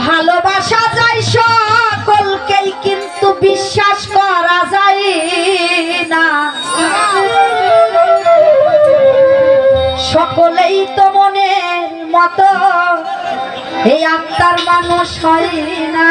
ভালোবাসা যায় সকলকেই, কিন্তু বিশ্বাস করা যায় না। সকলেই তো মনের মতো এই আত্মার মানুষ হয় না।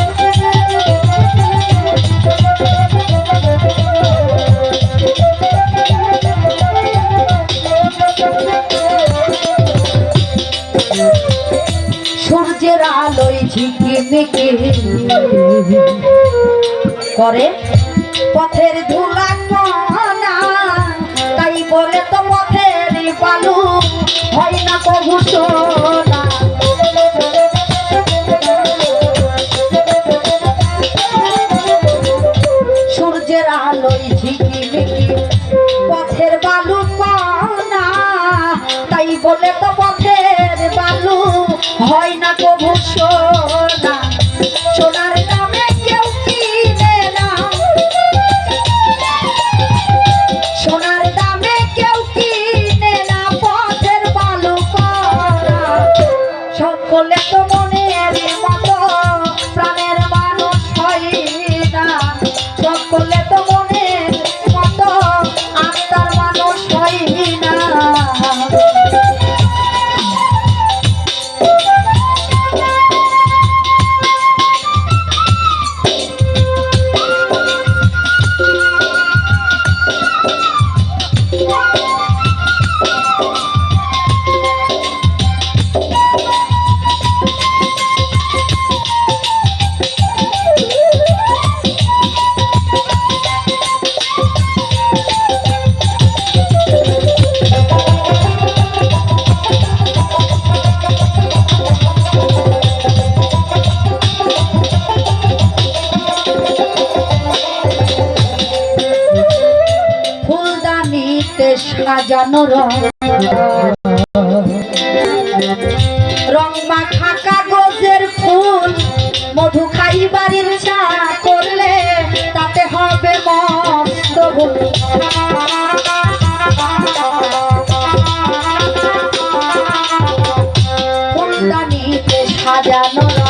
সূর্যের আলোয় ঝিঁকে মেকে করে পথের ধুলা কনা তাই বলে তো পথের বালু, হয় না কবু সাজানো রং। রং মাখা কাগজের ফুল, মধু খাই বাড়ির চা করলে তাতে হবে মস্ত সাজানো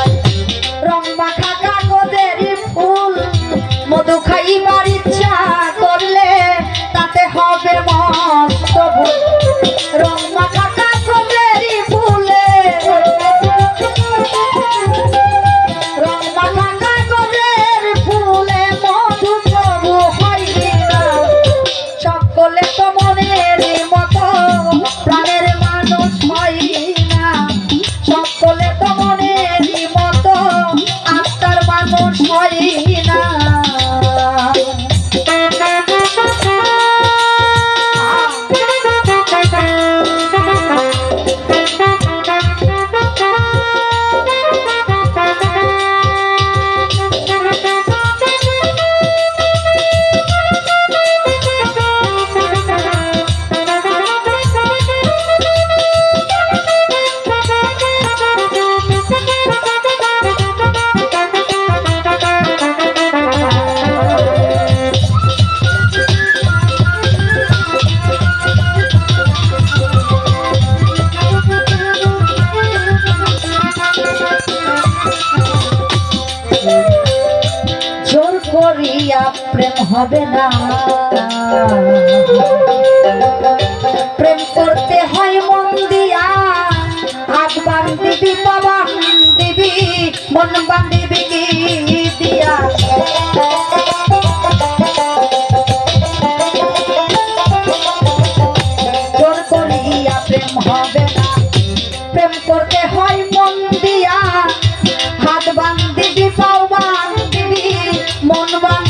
হবে না। প্রেম করতে হয় মন দিয়া, হাত বান্ধিবি বাবা দিবি মন বান্ধিবি দিয়া? প্রেম হবে প্রেম করতে হয় মন দিয়া, হাত বান্ধিবি পাও বান্ধিবি, মন বান্ধ